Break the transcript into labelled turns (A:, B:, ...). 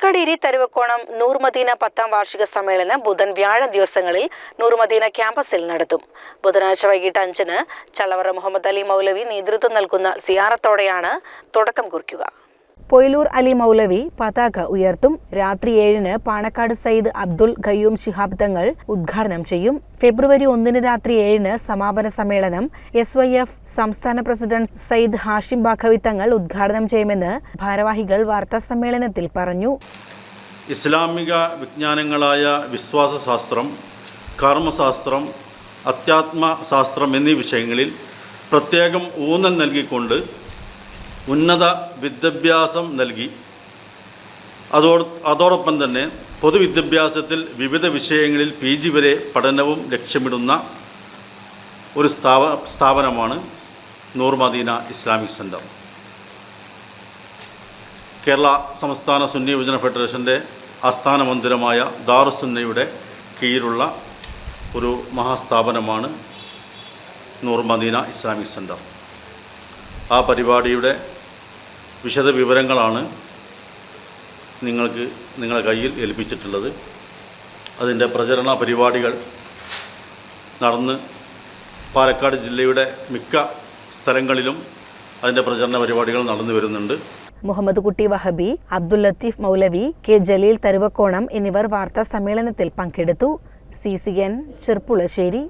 A: തൃക്കടീരി തരുവക്കോണം നൂർമദീന പത്താം വാർഷിക സമ്മേളനം ബുധൻ വ്യാഴം ദിവസങ്ങളിൽ നൂർമദീന ക്യാമ്പസിൽ നടത്തും. ബുധനാഴ്ച വൈകിട്ട് അഞ്ചിന് ചള്ളവറ മുഹമ്മദ് അലി മൗലവി നേതൃത്വം നൽകുന്ന സിയാറത്തോടെയാണ് തുടക്കം കുറിക്കുക. പൊയിലൂർ അലി മൗലവി പതാക ഉയർത്തും. രാത്രി ഏഴിന് പാണക്കാട് സയ്യിദ് അബ്ദുൽ ഖയ്യൂം ശിഹാബ് തങ്ങൾ ഉദ്ഘാടനം ചെയ്യും. ഫെബ്രുവരി ഒന്നിന് രാത്രി ഏഴിന് സമാപന സമ്മേളനം. എസ് വൈ എഫ് സംസ്ഥാന പ്രസിഡന്റ് സയ്യിദ് ഹാഷിം ബാഖവി തങ്ങൾ ഉദ്ഘാടനം ചെയ്യുമെന്ന് ഭാരവാഹികൾ വാർത്താ സമ്മേളനത്തിൽ പറഞ്ഞു.
B: ഇസ്ലാമിക വിജ്ഞാനങ്ങളായ വിശ്വാസശാസ്ത്രം കർമ്മശാസ്ത്രം അത്യാത്മ ശാസ്ത്രം എന്നീ വിഷയങ്ങളിൽ പ്രത്യേകം ഊന്നൽ നൽകിക്കൊണ്ട് ഉന്നത വിദ്യാഭ്യാസം നൽകി. അതോട് അതോടൊപ്പം തന്നെ പൊതുവിദ്യാഭ്യാസത്തിൽ വിവിധ വിഷയങ്ങളിൽ പി ജി വരെ പഠനവും ലക്ഷ്യമിടുന്ന ഒരു സ്ഥാപ സ്ഥാപനമാണ് നൂർമദീന ഇസ്ലാമിക് സെന്റർ കേരള സംസ്ഥാന സുന്നി യുവജന ഫെഡറേഷന്റെ ആസ്ഥാന മന്ദിരമായ ദാറുസുന്നയുടെ കീഴിലുള്ള ഒരു മഹാസ്ഥാപനമാണ് നൂർ മദീന ഇസ്ലാമിക് സെന്റർ ആ പരിപാടിയുടെ വിശദ വിവരങ്ങളാണ് നിങ്ങൾക്ക് നിങ്ങളുടെ കയ്യിൽ ഏൽപ്പിച്ചിട്ടുള്ളത്. അതിന്റെ പ്രചരണ പരിപാടികൾ നടന്ന് പാലക്കാട് ജില്ലയുടെ മിക്ക സ്ഥലങ്ങളിലും അതിന്റെ പ്രചരണ പരിപാടികൾ നടന്നു വരുന്നുണ്ട്.
A: മുഹമ്മദ് കുട്ടി വഹബി അബ്ദുൽ ലത്തീഫ് മൗലവി കെ ജലീൽ തരുവക്കോണം എന്നിവർ വാർത്താ സമ്മേളനത്തിൽ പങ്കെടുത്തു. C C N Cherpulassery.